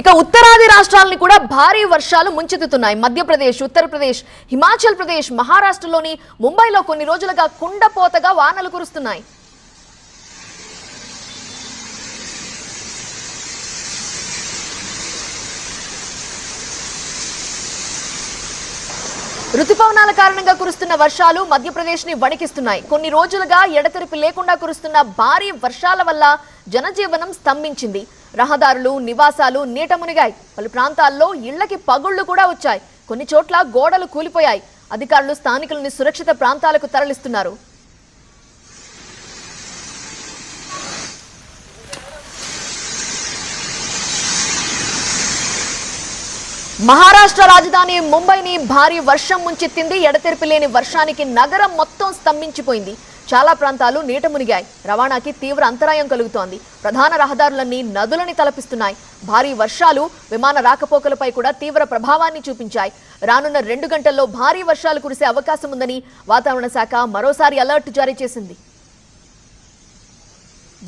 ఇక ఉత్తరాది రాష్ట్రాలని కూడా భారీ వర్షాలు ముంచెత్తుతున్నాయి. మధ్యప్రదేశ్ ఉత్తరప్రదేశ్ హిమాచల్ ప్రదేశ్ మహారాష్ట్రలోని ముంబైలో కొన్ని రోజులుగా కుండపోతగా వానలు కురుస్తున్నాయి. రుతుపవనాల కారణంగా కురుస్తున్న వర్షాలు మధ్యప్రదేశ్ని వణికిస్తున్నాయి. కొన్ని రోజులుగా ఎడతెరిపి లేకుండా కురుస్తున్న భారీ వర్షాల వల్ల జనజీవనం స్తంభించింది. రహదారులు నివాసాలు నీట మునిగాయి. పలు ప్రాంతాల్లో ఇళ్ళకి పగుళ్ళు కూడా వచ్చాయి. కొన్ని చోట్ల గోడలు కూలిపోయాయి. అధికారులు స్థానికులని సురక్షిత ప్రాంతాలకు తరలిస్తున్నారు. మహారాష్ట్ర రాజధాని ముంబైని భారీ వర్షం ముంచెత్తింది. ఎడతెరిపి లేని వర్షానికి నగరం మొత్తం స్తంభించిపోయింది. చాలా ప్రాంతాలు నీట మునిగాయి. రవాణాకి తీవ్ర అంతరాయం కలుగుతోంది. ప్రధాన రహదారులన్నీ నదులని తలపిస్తున్నాయి. భారీ వర్షాలు విమాన రాకపోకలపై కూడా తీవ్ర ప్రభావాన్ని చూపించాయి. రానున్న రెండు గంటల్లో భారీ వర్షాలు కురిసే అవకాశం ఉందని వాతావరణ శాఖ మరోసారి అలర్ట్ జారీ చేసింది.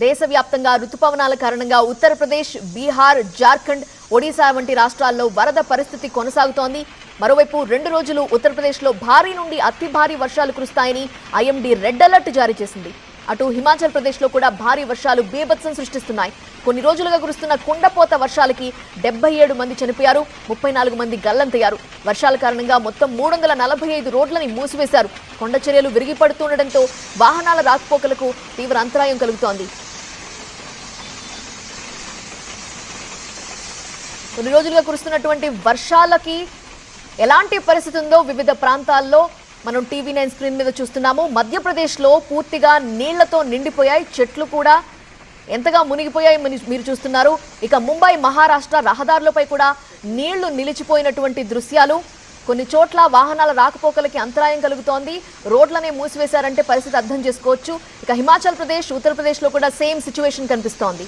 దేశవ్యాప్తంగా రుతుపవనాల కారణంగా ఉత్తరప్రదేశ్ బీహార్ జార్ఖండ్ ఒడిశా వంటి రాష్ట్రాల్లో వరద పరిస్థితి కొనసాగుతోంది. మరోవైపు రెండు రోజులు ఉత్తరప్రదేశ్లో భారీ నుండి అతి భారీ వర్షాలు కురుస్తాయని ఐఎండీ రెడ్ అలర్ట్ జారీ చేసింది. అటు హిమాచల్ ప్రదేశ్లో కూడా భారీ వర్షాలు బీభత్సం సృష్టిస్తున్నాయి. కొన్ని రోజులుగా కురుస్తున్న కుండపోత వర్షాలకి డెబ్బై ఏడు మంది చనిపోయారు ముప్పై నాలుగు మంది గల్లంతయ్యారు. వర్షాల కారణంగా మొత్తం మూడు వందల నలభై ఐదు రోడ్లని మూసివేశారు. కొండ చర్యలు విరిగిపడుతుండటంతో వాహనాల రాకపోకలకు తీవ్ర అంతరాయం కలుగుతోంది. కొన్ని రోజులుగా కురుస్తున్నటువంటి వర్షాలకి ఎలాంటి పరిస్థితి ఉందో వివిధ ప్రాంతాల్లో మనం టీవీ నైన్ స్క్రీన్ మీద చూస్తున్నాము. మధ్యప్రదేశ్లో పూర్తిగా నీళ్ళతో నిండిపోయాయి. చెట్లు కూడా ఎంతగా మునిగిపోయాయి మీరు చూస్తున్నారు. ఇక ముంబై మహారాష్ట్ర రహదారులపై కూడా నీళ్ళు నిలిచిపోయినటువంటి దృశ్యాలు. కొన్ని చోట్ల వాహనాల రాకపోకలకి అంతరాయం కలుగుతోంది. రోడ్లనే మూసివేశారంటే పరిస్థితి అర్థం చేసుకోవచ్చు. ఇక హిమాచల్ ప్రదేశ్ ఉత్తరప్రదేశ్లో కూడా సేమ్ సిచ్యువేషన్ కనిపిస్తోంది.